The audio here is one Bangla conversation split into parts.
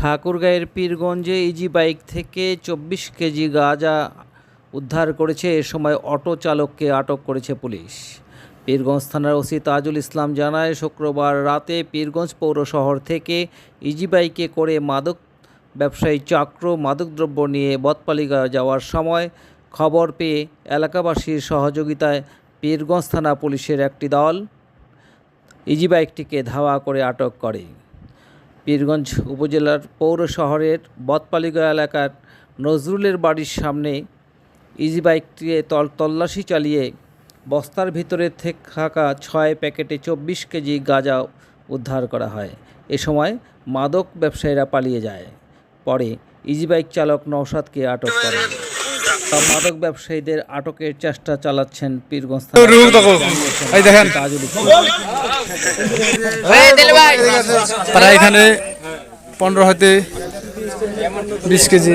ঠাকুরগাঁয়ের পীরগঞ্জে ইজি বাইক থেকে চব্বিশ কেজি গাঁজা উদ্ধার করেছে। এ সময় অটো চালককে আটক করেছে পুলিশ। পীরগঞ্জ থানার ওসি তাজুল ইসলাম জানায়, শুক্রবার রাতে পীরগঞ্জ পৌর শহর থেকে ইজি বাইকে করে মাদক ব্যবসায়ী চক্র মাদকদ্রব্য নিয়ে বতপালিকা যাওয়ার সময় খবর পেয়ে এলাকাবাসীর সহযোগিতায় পীরগঞ্জ থানা পুলিশের একটি দল ইজি বাইকটিকে ধাওয়া করে আটক করে। পীরগঞ্জ উপজেলার পৌর শহরের বতপালিকা এলাকার নজরুলের বাড়ির সামনে ইজি বাইকটিকে তল তল্লাশি চালিয়ে বস্তার ভিতরে থেকে ছয় প্যাকেটে চব্বিশ কেজি গাঁজা উদ্ধার করা হয়। এ সময় মাদক ব্যবসায়ীরা পালিয়ে যায়। পরে ইজি বাইক চালক নৌসাদকে আটক করে সব মাদক ব্যবসায়ীদের আটকের চেষ্টা চালাচ্ছেন পীরগঞ্জ এই দেখেন। তারা এখানে পনেরো হতে বিশ কেজি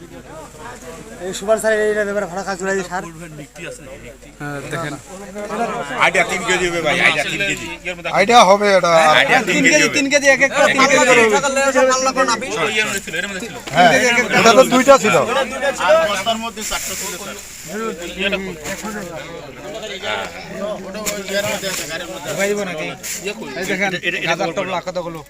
এই সুপার স্যার এইটা ব্যাপারে ভাড়া কাজ করে স্যার। হ্যাঁ, দেখেন। আইডিয়া তিন কেজি হবে ভাই আইডিয়া তিন কেজি। আইডিয়া হবে এটা। আইডিয়া তিন কেজি তিন কেজি এক একটা তিন কেজি করে হবে। এটা তো দুইটা ছিল। বস্তার মধ্যে চারটা ছিল। স্যার এই দেখেন গাজার টবলা কতগুলো